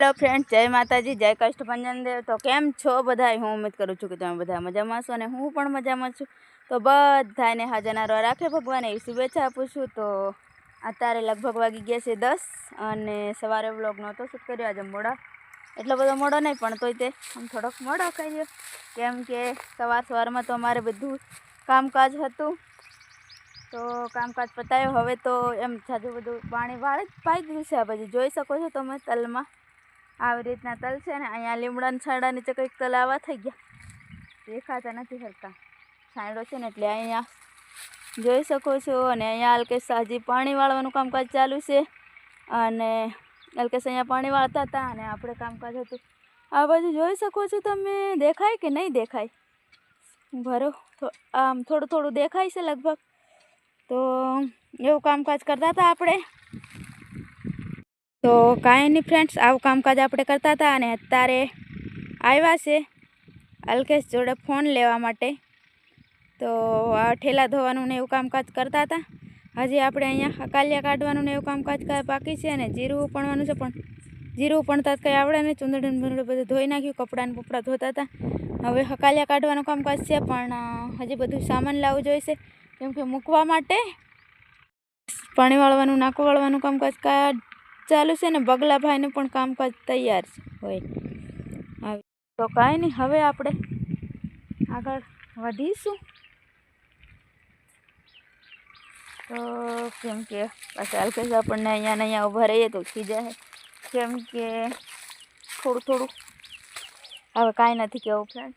Hello friend જય માતાજી, જય કષ્ટભંજન દેવ. તો કેમ છો બધા હું ઉમેદ કરું છું કે તમે બધા મજામાં છો અને હું પણ મજામાં છું. તો બધાને હાજરનારો રાખે ભગવાન એવી શુભેચ્છા આપું છું. તો અત્યારે લગભગ વાગી ગયા છે દસ અને સવારે વ્લોગ નહોતો શૂટ કર્યો, આજે મોડા. એટલો બધો મોડો નહીં, પણ તોય તે આમ થોડોક મોડો કર્યો કેમ કે સવાર સવારમાં તો અમારે બધું કામકાજ હતું. તો કામકાજ પતાયો. હવે તો એમ જાજુ બધું પાણી વાળી જ પાઈ દીધું છે. આ બાજુ જોઈ શકો છો તમે તલમાં. આવી રીતના તલ છે ને, અહીંયા લીમડાના છાંડા નીચે કંઈક તલ આવા થઈ ગયા. દેખાતા નથી હરતા છાંયડો છે ને એટલે અહીંયા જોઈ શકો છો, અને અહીંયા અલ્કેશ હજી પાણી વાળવાનું કામકાજ ચાલુ છે. અને અલ્કેશ અહીંયા પાણી વાળતા હતા, અને આપણે કામકાજ હતું. આ બાજુ જોઈ શકો છો તમે, દેખાય કે નહીં દેખાય? ભરો આમ થોડું થોડું દેખાય છે લગભગ. તો એવું કામકાજ કરતા હતા આપણે. તો કાંઈ નહીં ફ્રેન્ડ્સ આવું કામકાજ આપણે કરતા હતા અને અત્યારે આવ્યા છે અલ્કેશ જોડે ફોન લેવા માટે. તો આ ઠેલા ધોવાનું ને એવું કામકાજ કરતા હતા. હજી આપણે અહીંયા હકાલિયા કાઢવાનું ને એવું કામકાજ બાકી છે અને જીરું ઉપણવાનું છે પણ જીરું ઉપણતા જ કંઈ આવડે નહીં. ચૂંદડી ને બુંદડી બધું ધોઈ નાખ્યું કપડાં ને બપડા ધોતા હતા. હવે હકાલિયા કાઢવાનું કામકાજ છે પણ હજી બધું સામાન લાવવું જોઈશે કેમ કે મૂકવા માટે. પાણી વાળવાનું નાકું વાળવાનું કામકાજ ચાલુ છે ને બગલાભાઈનું પણ કામકાજ તૈયાર છે. હોય. તો કાંઈ નહીં, હવે આપણે આગળ વધીશું. તો કેમ કે પાછા અલ્કેશ આપણને અહીંયા અહીંયા ઊભા રહીએ તો ખીજાય કેમ કે થોડું થોડું. હવે કાંઈ નથી કેવું ફ્રેન્ડ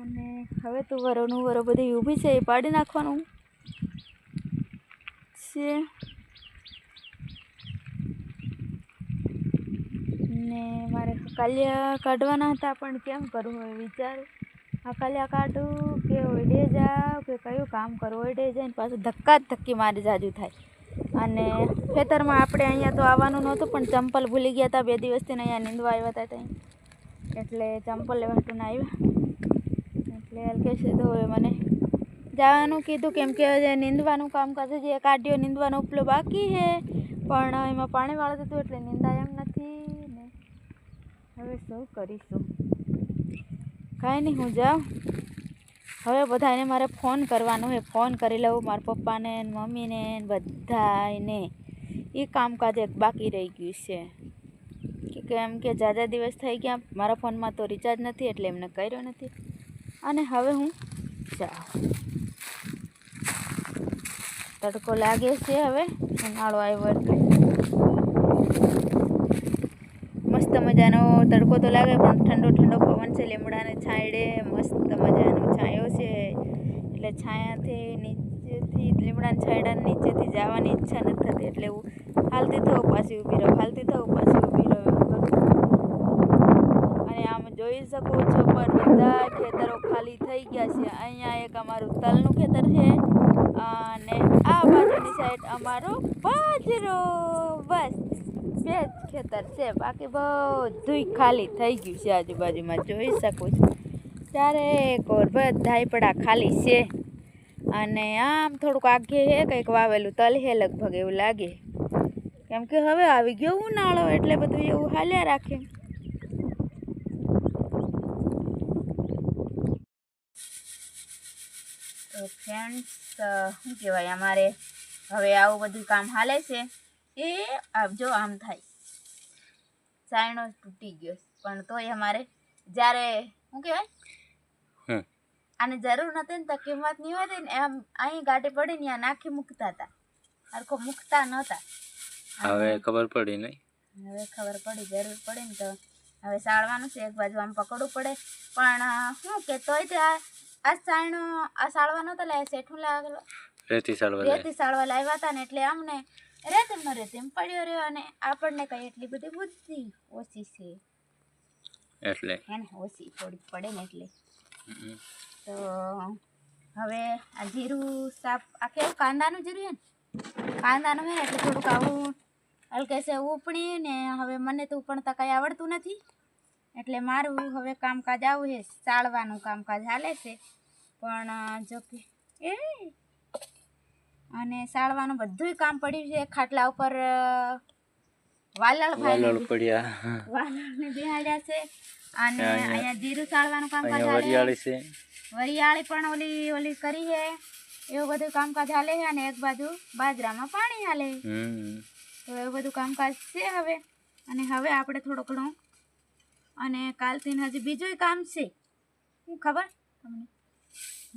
અને હવે તો વરોનું વરો બધી ઊભી છે, એ પાડી નાખવાનું છે. ને મારે કાલિયા કાઢવાના હતા, પણ કેમ કરવું હવે વિચારું. કાલિયા કાઢું કે ઓઢે જાવ કે કયું કામ કરવું ઓઢે જઈને પાછું ધક્કા જ ધક્કી મારી જાજુ થાય. અને ખેતરમાં આપણે અહીંયા તો આવવાનું નહોતું, પણ ચંપલ ભૂલી ગયા હતા બે દિવસથી અહીંયા નીંદવા આવ્યા હતા ત્યાં એટલે ચંપલ લેવા હતું ને આવ્યા. એટલે અલકેશ તો હવે મને જવાનું કીધું કેમ કે હજી નીંદવાનું કામકાજ કરશે જે કાઢ્યો નીંદવાનો ઉપલો બાકી છે. પણ એમાં પાણી વાળતું હતું એટલે નીંદાય એમ નથી. ને કરીશું. કાંઈ નહીં, હું જાઉં. હવે બધાને મારે ફોન કરવાનો હે ફોન કરી લઉં મારા પપ્પાને મમ્મીને બધાને એ કામકાજ એક બાકી રહી ગયું છે. કે કેમ કે જાજા દિવસ થઈ ગયા, મારા ફોનમાં તો રિચાર્જ નથી, એટલે એમને કર્યો નથી. અને હવે હું જાઉં. તડકો લાગે છે હવે. ઉનાળો આવ્યો એટલે. મસ્ત મજાનો તડકો તો લાગે, પણ ઠંડો ઠંડો પવન છે, લીમડાને છાંયડે મસ્ત મજાનો છાંયો છે. એટલે છાયાથી નીચેથી, લીમડાના છાંયડાને નીચેથી જવાની ઈચ્છા નથી થતી, એટલે હું હાલતી થવું પાછી ઊભી રહું, હાલતી થવું પાછી ઊભી રહું. એમ અને આમ જોઈ શકો છો, પર બધા ખેતરો ખાલી થઈ ગયા છે. અહીંયા એક અમારું તલનું ખેતર છે, અને આ બાજુની સાઈડ અમારો બાજરો. બસ. બે જ ખેતર છે. બાકી બધુંય ખાલી થઈ ગયું છે આજુબાજુમાં. જોઈ શકું છું. ત્યારે કોર બધાય ખાલી છે. અને આમ થોડુંક આગે છે કંઈક વાવેલું તલ છે લગભગ એવું લાગે. કેમ કે હવે આવી ગયો ઉનાળો, એટલે બધું એવું હાલ્યા રાખે. તો ફ્રેન્ડ્સ શું કહેવાય, અમારે હવે આવું બધું કામ હાલે છે. એ જો આમ થાય. સાયણો તૂટી ગયો પણ તોય અમારે જ્યારે શું કહેવાય? આને જરૂર નથી ને તો કિંમત નહીં હોતી ને એમ અહીં ગાડી પડી ને નાખી મૂકતા હતા. હરખો મૂકતા નહોતા. હવે ખબર પડી નહીં હવે ખબર પડી જરૂર પડી ને તો હવે સાળવાનું છે. એક બાજુ આમ પકડવું પડે. પણ શું કે તોય તે આ સાયણો આ સાળવાનો તો લે શેઠું લાગેલો રેતી સાળવા રેતી સાળવા લાવ્યા હતા ને એટલે અમને રેતીમ નો રેતીમ પડ્યો રહ્યો અને આપણને કઈ એટલી બધી બુદ્ધિ ઓછી છે. એટલે? હે ને ઓછી થોડીક પડે ને એટલે. તો હવે આ જીરું સાફ આખે કાંદાનું જીરું હે ને? કાંદાનું હે ને એટલે થોડુંક આવું હલકે છે ઉપણી ને હવે મને તો ઉપણતા કાંઈ આવડતું નથી. એટલે મારું હવે કામકાજ આવું છે સાળવાનું કામકાજ હાલે છે. પણ જો કે એ અને સાળવાનું બધુંય કામ પડ્યું છે. ખાટલા ઉપર વાલળ વાલોળ પડ્યા વાલળને બિહાડ્યા છે. અને અહીંયા- જીરું સાળવાનું કામકાજ વરિયાળી છે. વરિયાળી પણ ઓલી ઓલી કરી છે. એવું બધું કામકાજ હાલે છે અને એક બાજુ બાજરામાં પાણી હાલે. તો એવું બધું કામકાજ છે હવે. અને હવે આપણે થોડો ઘણો અને કાલથી હજી બીજું કામ છે. શું ખબર? તમને?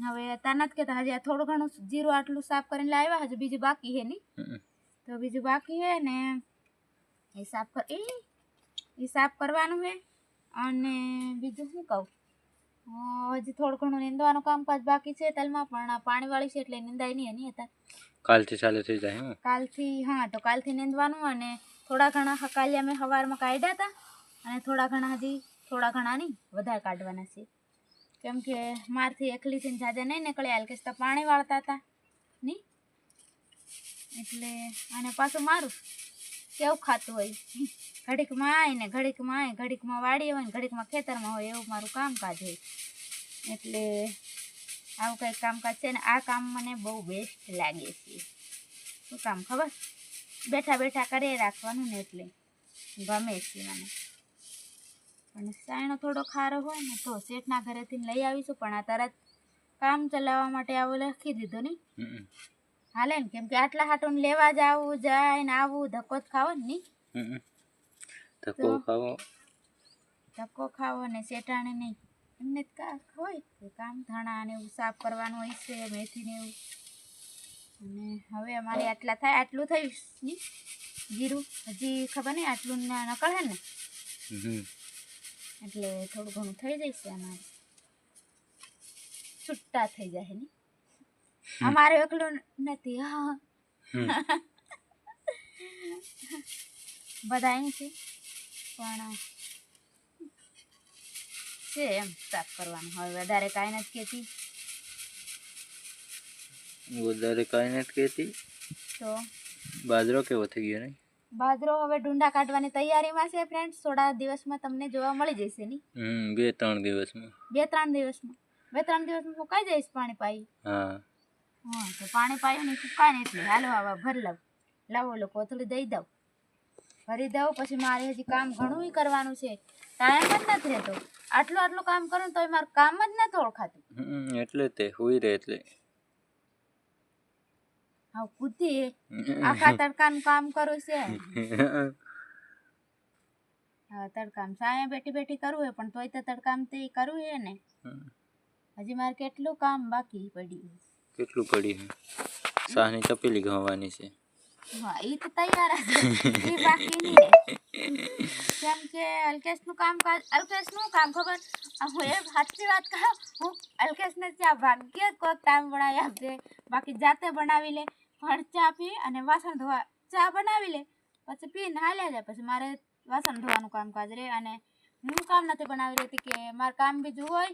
હવે અત્યારે નથી કહેતા હજી આ થોડું ઘણું જીરું આટલું સાફ કરીને લાવ્યા હજી બીજું બાકી હે નહીં. તો બીજું બાકી હે ને એ સાફ કર એ એ સાફ કરવાનું હે. અને બીજું શું કહું? હજી થોડું ઘણું નીંદવાનું કામકાજ બાકી છે તલમાં પણ પાણી પાણીવાળી છે એટલે નીંદાય નહીં એની હતા કાલથી ચાલુ થઈ જાય કાલથી હા તો કાલથી નીંદવાનું અને થોડા ઘણા હકાલિયા મેં સવારમાં કાઢ્યા હતા. અને થોડા ઘણા હજી થોડા ઘણા નહીં વધારે કાઢવાના છે. કેમ કે મારથી એકલીથી થઈને જાજા નહીં નીકળ્યા હાલ કે પાણી વાળતા હતા. નહીં એટલે અને પાછું મારું. કેવું ખાતું હોય? ઘડીકમાં આય ને ઘડીકમાં આય ઘડીકમાં વાડીએ હોય ને ઘડીકમાં ખેતરમાં હોય, એવું મારું કામકાજ હોય. એટલે આવું કંઈક કામકાજ છે ને, આ કામ મને બહુ બેસ્ટ લાગે છે. શું કામ ખબર? બેઠા બેઠા કરી રાખવાનું ને એટલે. ગમે છે મને. પણ સાયણો થોડો ખારો હોય ને તો શેઠના ઘરેથી લઈ આવીશું પણ આ તરત કામ ચલાવવા માટે આવું લખી દીધું નહીં. હાલે ને કેમ કે આટલા હાટું લેવા જાવું જાય ને આવું ધક્કો જ ખાવો ને નહીં. ધક્કો ખાવો. ધક્કો ખાવો ને શેઠાણે નહીં એમને જ કા હોય કે કામ ધાણા ને એવું સાફ કરવાનું હોય છે મેથી ને એવું. અને હવે અમારે આટલા થાય આટલું થયું જીરું હજી ખબર નહીં આટલું ના નકળે ને. હમ. એટલે થોડું ઘણું થઈ જશે અમારે છૂટા થઈ જાય ને. અમારે એકલું નથી હા. હમ. બધા અહીં છે? પણ છે એમ સાફ કરવાનું. હવે વધારે કાંઈ નથી કહેતી. વધારે કાંઈ નથી કહેતી. તો? બાજરો કેવો થઈ ગયો નહીં? બાજરો હવે ઢુંડા કાઢવાની તૈયારીમાં છે ફ્રેન્ડ્સ થોડા દિવસમાં તમને જોવા મળી જશે ની. હમ બે ત્રણ દિવસમાં. બે ત્રણ દિવસમાં. બે ત્રણ દિવસમાં સુકાઈ જઈશ પાણી પાઈ? હા. હા તો પાણી પાયું ને સુકાય ને એટલે હાલો આવા ભર લઉં. લાવો લોકો કોથળી દઈ દઉં. ભરી દઉં પછી મારે હજી કામ ઘણું કરવાનું છે. ટાઈમ જ નથી રહેતો. આટલું આટલું કામ કરું તોય મારું કામ જ નથી ઓળખાતું. એટલે તે હોય રહે એટલે. હા કૂદી આખા તડકાનું કામ કરું છે. હા તડકામ સાયા બેઠી બેઠી કરવું હોય પણ તોય તો તડકામ તે કરવું હે ને. હજી મારે કેટલું કામ બાકી પડ્યું કેટલું પડ્યું શાહની તપેલી ઘવાની છે. હા એ તો તૈયાર છે. એ બાકી નહીં કેમ કે અલ્કેશનું કામ અલ્કેશનું કામ ખબર? હું એ સાચી વાત કહું? હું અલ્કેશને ત્યાં ભાગ્ય જ કોઈક ટાઈમ બનાવી આપજે. બાકી જાતે બનાવી લે. પણ ચા પી અને વાસણ ધોવા ચા બનાવી લે. પછી પીને હાલ્યા જાય. પછી મારે વાસણ ધોવાનું કામકાજ રહે અને હું કામ નથી બનાવી રહેતી કે મારે કામ બીજું હોય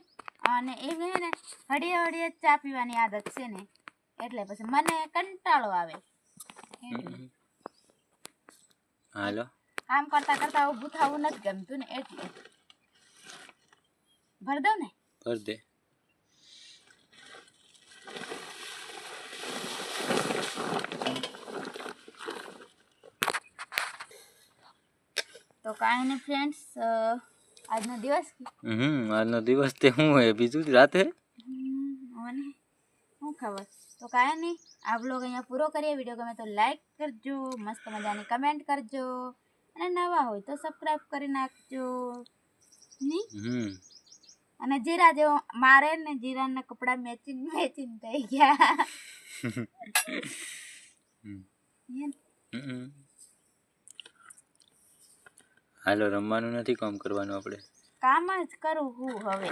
અને એવી ને હળીએ હળીએ ચા પીવાની આદત છે ને. એટલે પછી મને કંટાળો આવે. હાલો. કામ કરતા કરતા ઊભું થવું નથી ગમતું ને એટલે. ભર દઉં ને? ભર દે. તો કાંઈ નહીં ફ્રેન્ડ્સ આજનો દિવસ? હમ આજનો દિવસ તે હું હોય? બીજું રાતે? મને શું ખબર? તો કાંઈ નહીં આ બ્લોગ અહીંયા પૂરો કરીએ. વીડિયો ગમે તો લાઈક કરજો મસ્ત મજાની કમેન્ટ કરજો. અને નવા હોય તો સબસ્ક્રાઈબ કરી નાખજો. નહીં હમ. અને જીરા જેવો મારે ને જીરાના કપડાં મેચિંગ મેચિંગ થઈ ગયા. હમ. હમ. હાલો રમવાનું નથી કામ કરવાનું આપણે? કામ જ કરું હું હવે.